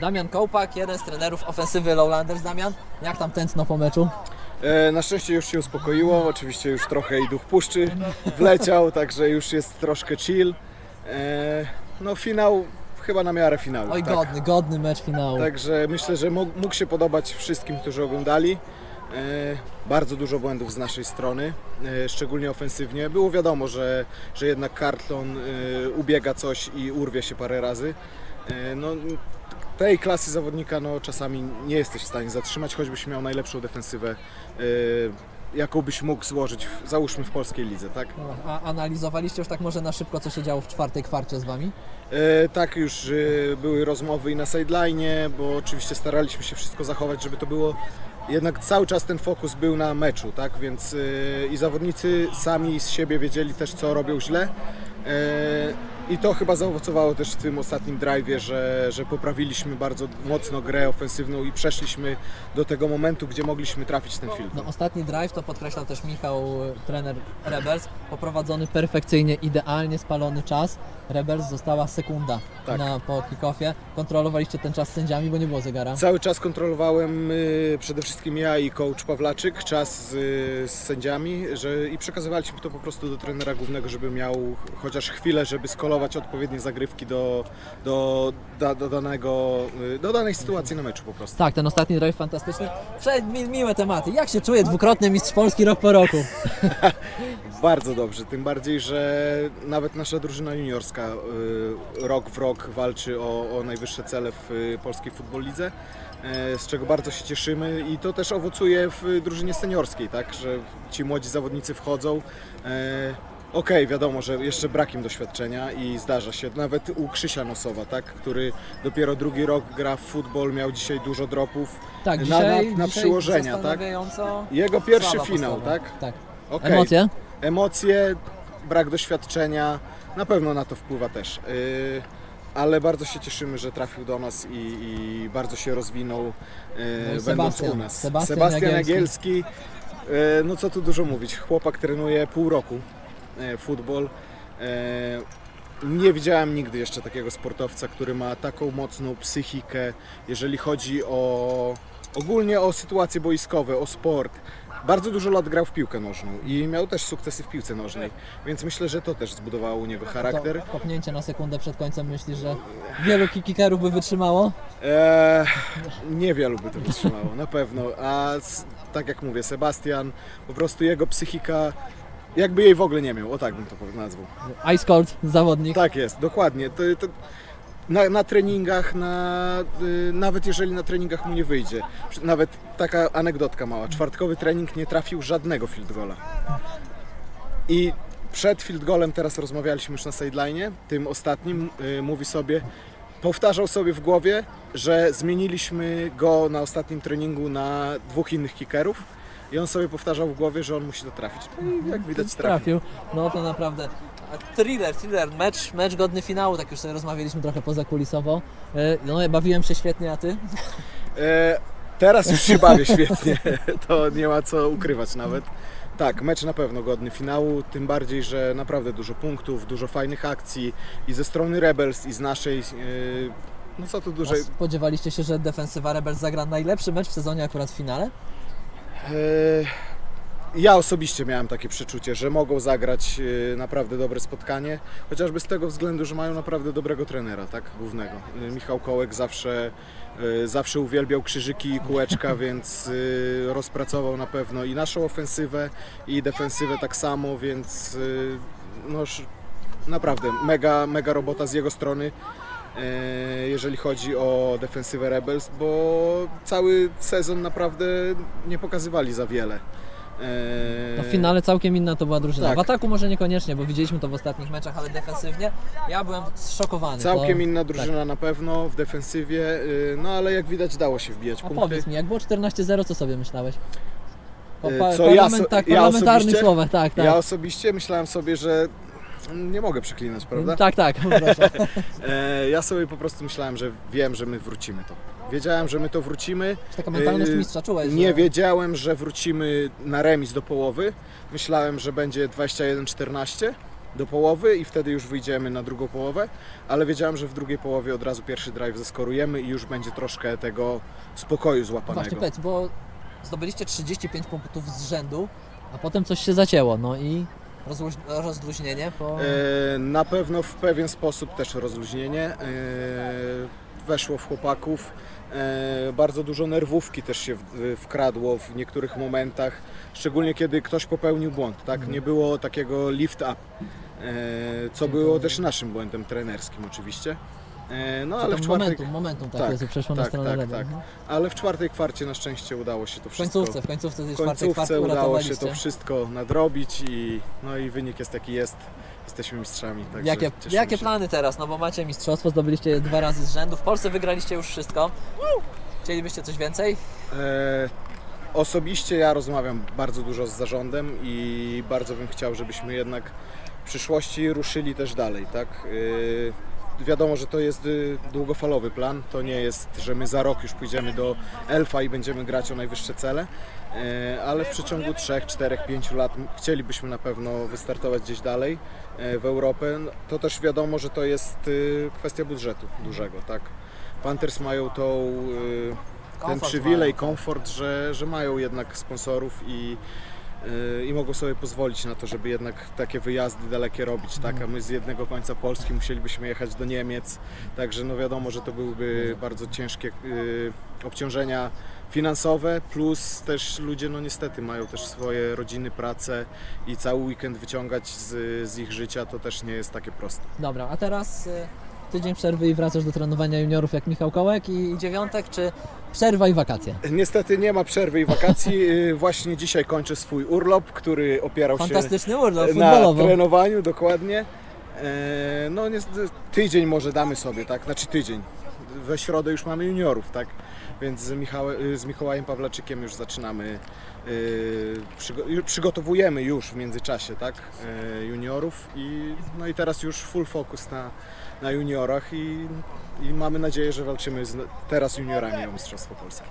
Damian Kołpak, jeden z trenerów ofensywy Lowlanders. Damian, jak tam tętno po meczu? E, Na szczęście już się uspokoiło, oczywiście już trochę i duch puszczy wleciał, także już jest troszkę chill. E, No finał chyba na miarę finału. Oj, tak. godny, godny mecz finału. Także myślę, że mógł, mógł się podobać wszystkim, którzy oglądali. E, Bardzo dużo błędów z naszej strony, e, szczególnie ofensywnie. Było wiadomo, że, że jednak Carlton e, ubiega coś i urwie się parę razy. E, No, tej klasy zawodnika no, czasami nie jesteś w stanie zatrzymać, choćbyś miał najlepszą defensywę, e, jaką byś mógł złożyć, w, załóżmy w polskiej lidze, tak? A analizowaliście już tak może na szybko, co się działo w czwartej kwarcie z Wami? E, tak, już e, były rozmowy i na sideline, bo oczywiście staraliśmy się wszystko zachować, żeby to było. Jednak cały czas ten fokus był na meczu, tak? Więc e, i zawodnicy sami z siebie wiedzieli też, co robią źle. E, I to chyba zaowocowało też w tym ostatnim drive'ie, że, że poprawiliśmy bardzo mocno grę ofensywną i przeszliśmy do tego momentu, gdzie mogliśmy trafić ten film. No, ostatni drive to podkreślał też Michał, trener Rebels. Poprowadzony perfekcyjnie, idealnie spalony czas. Rebels została sekunda Tak. na, po kickoffie. Kontrolowaliście ten czas z sędziami, bo nie było zegara. Cały czas kontrolowałem y, przede wszystkim ja i coach Pawlaczyk czas z, z sędziami że, i przekazywaliśmy to po prostu do trenera głównego, żeby miał chociaż chwilę, żeby odpowiednie zagrywki do, do, do, do, danego, y, do danej sytuacji na meczu po prostu. Tak, ten ostatni drive fantastyczny. Prze- mi, miłe tematy. Jak się czuje dwukrotny mistrz Polski rok po roku? Bardzo dobrze, tym bardziej, że nawet nasza drużyna juniorska y, rok w rok walczy o, o najwyższe cele w y, polskiej futbol lidze, e, z czego bardzo się cieszymy i to też owocuje w drużynie seniorskiej, tak, że ci młodzi zawodnicy wchodzą. Okej, wiadomo, że jeszcze brakiem doświadczenia i zdarza się, nawet u Krzysia Nosowa, tak, który dopiero drugi rok gra w futbol, miał dzisiaj dużo dropów Tak, na, dzisiaj, na, na dzisiaj przyłożenia, tak. zastanawiająco Jego pierwszy słaba finał, postawa. tak? Tak. Okej. Emocje? Emocje, brak doświadczenia, na pewno na to wpływa też. Yy, ale bardzo się cieszymy, że trafił do nas i, i bardzo się rozwinął, yy, No i będąc Sebastian. u nas. Sebastian Jagielski. Jagielski, yy, no co tu dużo mówić, chłopak trenuje pół roku futbol. Yy, nie widziałem nigdy jeszcze takiego sportowca, który ma taką mocną psychikę, jeżeli chodzi o ogólnie o sytuacje boiskowe, o sport. Bardzo dużo lat grał w piłkę nożną i miał też sukcesy w piłce nożnej, więc myślę, że to też zbudowało u niego charakter. To kopnięcie na sekundę przed końcem myślisz, że wielu kickerów by wytrzymało? Eee, niewielu by to wytrzymało, na pewno. A tak jak mówię, Sebastian, po prostu jego psychika, jakby jej w ogóle nie miał, o tak bym to nazwał. Ice Cold zawodnik. Tak jest, dokładnie. To, to na, na treningach, na, y, nawet jeżeli na treningach mu nie wyjdzie, nawet taka anegdotka mała, czwartkowy trening nie trafił żadnego field goala. I przed field goalem teraz rozmawialiśmy już na sideline, tym ostatnim, y, mówi sobie, powtarzał sobie w głowie, że zmieniliśmy go na ostatnim treningu na dwóch innych kickerów i on sobie powtarzał w głowie, że on musi to trafić. No i jak widać trafił. trafił. No to naprawdę. a Thriller, thriller, mecz, mecz godny finału, tak już sobie rozmawialiśmy trochę pozakulisowo. E, No ja bawiłem się świetnie, a ty? E, teraz już się bawię świetnie, to nie ma co ukrywać nawet. Tak, mecz na pewno godny finału, tym bardziej, że naprawdę dużo punktów, dużo fajnych akcji i ze strony Rebels i z naszej, e, no co tu A dłużej, spodziewaliście się, że defensywa Rebels zagra najlepszy mecz w sezonie akurat w finale? E, Ja osobiście miałem takie przeczucie, że mogą zagrać e, naprawdę dobre spotkanie, chociażby z tego względu, że mają naprawdę dobrego trenera, tak, głównego. E, Michał Kołek zawsze, zawsze uwielbiał krzyżyki i kółeczka, więc rozpracował na pewno i naszą ofensywę, i defensywę tak samo, więc no, naprawdę mega, mega robota z jego strony jeżeli chodzi o defensywę Rebels, bo cały sezon naprawdę nie pokazywali za wiele. E, No w finale całkiem inna to była drużyna. tak. W ataku może niekoniecznie, bo widzieliśmy to w ostatnich meczach, ale defensywnie ja byłem zszokowany. Całkiem to... inna drużyna na pewno w defensywie, y, no ale jak widać dało się wbijać A punkty. powiedz mi, jak było 14-0, co sobie myślałeś? Po E, pa- co ja parlament- so- tak, ja parlamentarnych osobiście? słowach, tak, tak. Ja osobiście myślałem sobie, że nie mogę przeklinać, prawda? Tak, tak. E, ja sobie po prostu myślałem, że wiem, że my wrócimy to. Wiedziałem, że my to wrócimy. Taka mentalność E, mistrza czułeś, Nie że... wiedziałem, że wrócimy na remis do połowy. Myślałem, że będzie 21-14, do połowy i wtedy już wyjdziemy na drugą połowę, ale wiedziałem, że w drugiej połowie od razu pierwszy drive zeskorujemy i już będzie troszkę tego spokoju złapanego. Właśnie powiedz, bo zdobyliście 35 punktów z rzędu, a potem coś się zacięło, no i rozluź- rozluźnienie po... E, Na pewno w pewien sposób też rozluźnienie. e, Weszło w chłopaków. e, Bardzo dużo nerwówki też się w- wkradło w niektórych momentach, szczególnie kiedy ktoś popełnił błąd. Tak? Nie było takiego lift up, e, co było też naszym błędem trenerskim oczywiście. E, No Czy ale w czwartej, momentum, momentum tak, tak, jest, przeszło na tak, stronę tak, lewą. tak. Mhm. ale w czwartej kwarcie na szczęście udało się to W wszystko. końcówce, w końcówce tej W czwartej kwarty udało się to wszystko nadrobić i, no i wynik jest jaki jest. Jesteśmy mistrzami. Jakie, jakie się. plany teraz? No bo macie mistrzostwo, zdobyliście je dwa razy z rzędu. W Polsce wygraliście już wszystko. Chcielibyście coś więcej? E, osobiście ja rozmawiam bardzo dużo z zarządem i bardzo bym chciał, żebyśmy jednak w przyszłości ruszyli też dalej, tak? E, wiadomo, że to jest y, długofalowy plan, to nie jest, że my za rok już pójdziemy do Elfa i będziemy grać o najwyższe cele, e, ale w przeciągu 3, 4, 5 lat chcielibyśmy na pewno wystartować gdzieś dalej e, w Europę. No, To też wiadomo, że to jest y, kwestia budżetu dużego, tak? Panthers mają tą y, ten Komfort przywilej, mają. komfort, że, że mają jednak sponsorów i, i mogą sobie pozwolić na to, żeby jednak takie wyjazdy dalekie robić, tak? A my z jednego końca Polski musielibyśmy jechać do Niemiec, także no wiadomo, że to byłyby bardzo ciężkie yy, obciążenia finansowe, plus też ludzie no niestety mają też swoje rodziny, pracę i cały weekend wyciągać z, z ich życia to też nie jest takie proste. Dobra, a teraz y, tydzień przerwy i wracasz do trenowania juniorów jak Michał Kołek i dziewiątek, czy przerwa i wakacje? Niestety nie ma przerwy i wakacji, yy, właśnie dzisiaj kończę swój urlop, który opierał się Fantastyczny urlop na trenowaniu, dokładnie. E, No niestety tydzień może damy sobie, tak? Znaczy tydzień. We środę już mamy juniorów, tak? Więc z, Michałem, z Mikołajem Pawlaczykiem już zaczynamy, ju- przygotowujemy już w międzyczasie, tak? E, Juniorów i no i teraz już full focus na, na juniorach i, i mamy nadzieję, że walczymy z, teraz juniorami o Mistrzostwo Polski.